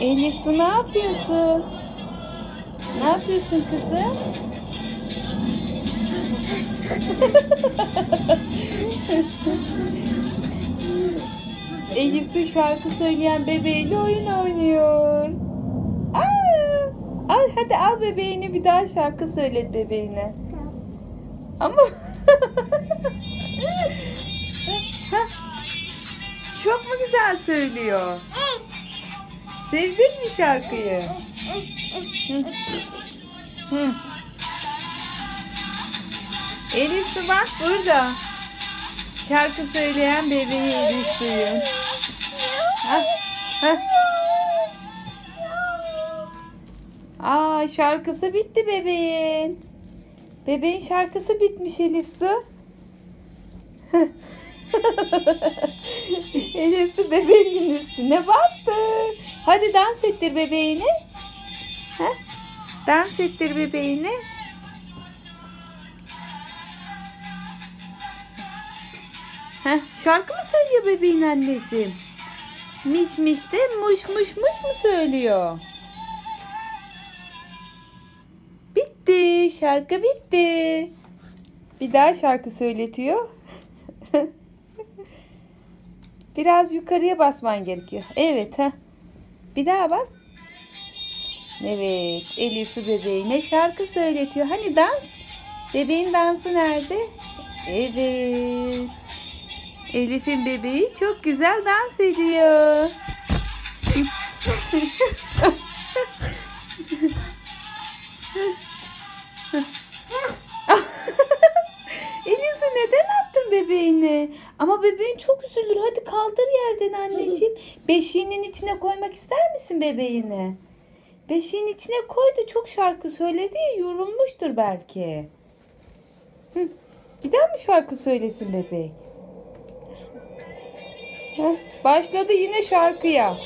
Elif Su ne yapıyorsun? Ne yapıyorsun kızım? Elif Su şarkı söyleyen bebeğiyle oyun oynuyor. Aa, al hadi al bebeğini bir daha şarkı söylet bebeğine. Ama çok mu güzel söylüyor? Sevdin mi şarkıyı? Hı. Hı. Elif bak burada. Şarkı söyleyen bebeği Elif hah. Aa şarkısı bitti bebeğin. Bebeğin şarkısı bitmiş Elif Su. Elif Su bebeğinin üstüne bastı. Hadi dans ettir bebeğini. Ha? Dans ettir bebeğini. Heh, şarkı mı söylüyor bebeğin anneciğim? Miş miş de muş muş muş mu söylüyor? Bitti. Şarkı bitti. Bir daha şarkı söyletiyor. Biraz yukarıya basman gerekiyor. Evet ha. Bir daha bas. Evet. Elif su bebeğine şarkı söyletiyor. Hani dans? Bebeğin dansı nerede? Evet. Elif'in bebeği çok güzel dans ediyor. Elif'e neden attın bebeğini? Ama bebeğin çok üzülür. Kaldır yerden anneciğim. Beşiğinin içine koymak ister misin bebeğini? Beşiğin içine koy da çok şarkı söyledi yorulmuştur belki. Hı. Bir daha mı şarkı söylesin bebek? Heh, başladı yine şarkıya.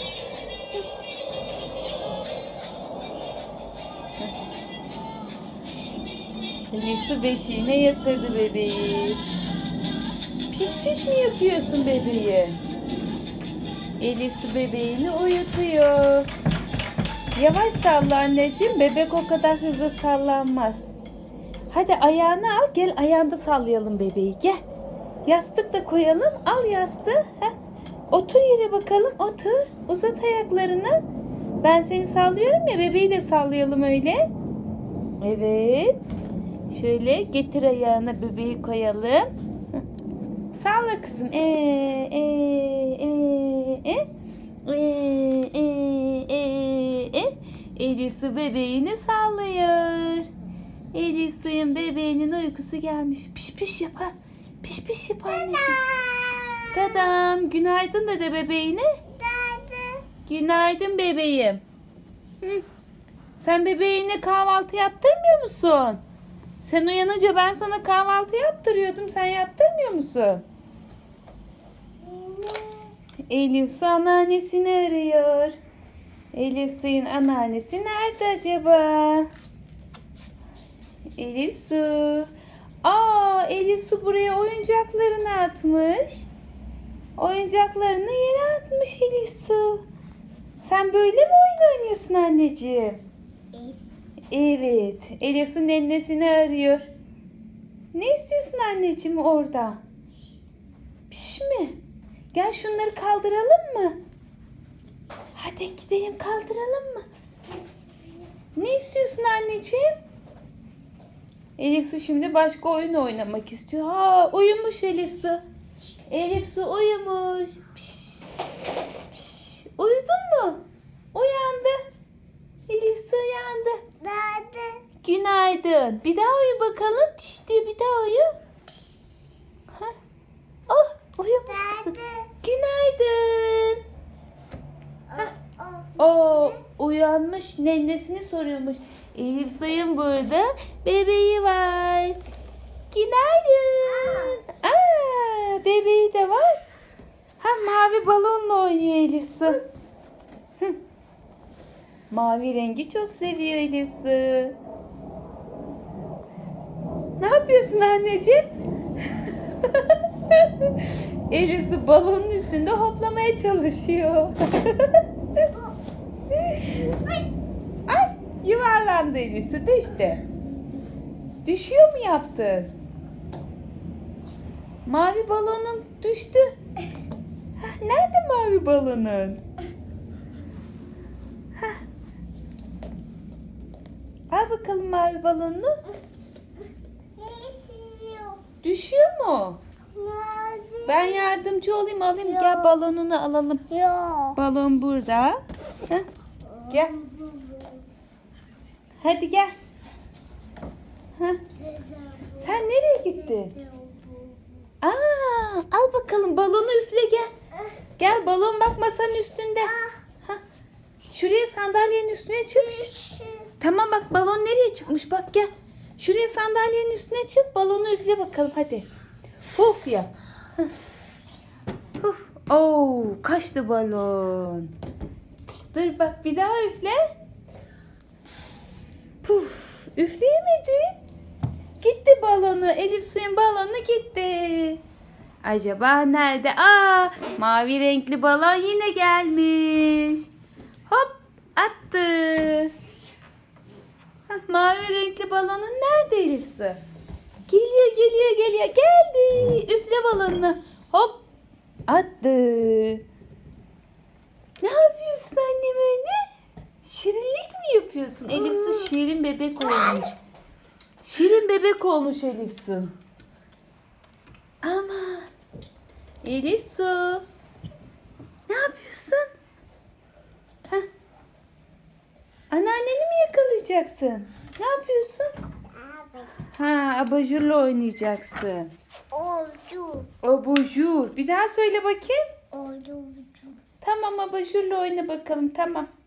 Elif beşiğine yatırdı bebeği. Piş piş mi yapıyorsun bebeği? Elif bebeğini uyutuyor. Yavaş salla anneciğim. Bebek o kadar hızlı sallanmaz. Hadi ayağını al. Gel ayağında sallayalım bebeği. Gel. Yastık da koyalım. Al yastığı. Heh. Otur yere bakalım. Otur. Uzat ayaklarını. Ben seni sallıyorum ya. Bebeği de sallayalım öyle. Evet. Şöyle getir ayağına bebeği koyalım. Salla kızım. E e e e. E e e e. Su bebeğini sallıyor. Elif suyun bebeğinin uykusu gelmiş. Piş piş yapar. Piş piş yapar anneciğim. Tadam. Günaydın dede bebeğine. Günaydın bebeğim. Hı. Sen bebeğine kahvaltı yaptırmıyor musun? Sen uyanınca ben sana kahvaltı yaptırıyordum. Sen yaptırmıyor musun? Elif su anneannesini arıyor. Elif suyun anneannesi nerede acaba? Elif su. Aa Elif su buraya oyuncaklarını atmış. Oyuncaklarını yere atmış Elif su. Sen böyle mi oyun oynuyorsun anneciğim? Evet. Elif su nennesini arıyor. Ne istiyorsun anneciğim orada? Piş mi? Gel şunları kaldıralım mı? Hadi gidelim kaldıralım mı? Ne istiyorsun anneciğim? Elif Su şimdi başka oyun oynamak istiyor. Ha uyumuş Elif Su. Elif Su uyumuş. Piş, piş. Uyudun mu? Uyandı. Elif Su uyandı. Günaydın. Bir daha uyu bakalım. Piş diye bir daha uyu. Ha. Oh uyumuş kızım. Günaydın. O uyanmış nennesini soruyormuş. Elif Sayın burada bebeği var. Günaydın. Aa, bebeği de var. Ha mavi balonla oynuyor Elif Su. Mavi rengi çok seviyor Elif Su. Ne yapıyorsun anneciğim? Elif Su balonun üstünde hoplamaya çalışıyor. sandı Elif Su düştü. Düşüyor mu yaptın? Mavi balonun düştü. Nerede mavi balonun? Hah. Al bakalım mavi balonunu. Düşüyor mu? Ben yardımcı olayım alayım. Gel balonunu alalım. Yok. Balon burada. Heh, Gel. Hadi gel. Heh, Sen nereye gittin? Aa, al bakalım balonu üfle gel. Gel balon bak masanın üstünde. Hah. Şuraya sandalyenin üstüne çık. Tamam bak balon nereye çıkmış bak gel. Şuraya sandalyenin üstüne çık balonu üfle bakalım hadi. Puf ya. Puf. Oo, kaçtı balon. Dur bak bir daha üfle. Puf. Üfleyemedin. Gitti balonu. Elif suyun balonu gitti. Acaba nerede? Aa, mavi renkli balon yine gelmiş. Hop attı. Mavi renkli balonun nerede Elif su? Geliyor geliyor geliyor. Geldi. Üfle balonunu. Hop attı. Ne yapıyorsun annem öyle? Şirinlik mi yapıyorsun? Elif su şirin bebek olmuş. Şirin bebek olmuş Elif su. Aman. Elif su. Ne yapıyorsun? Heh. Anneanneni mi yakalayacaksın? Ne yapıyorsun? Ha, abajurla oynayacaksın. Oldu. Abajur. Bir daha söyle bakayım. Oldu. Tamam abajurla oyna bakalım. Tamam.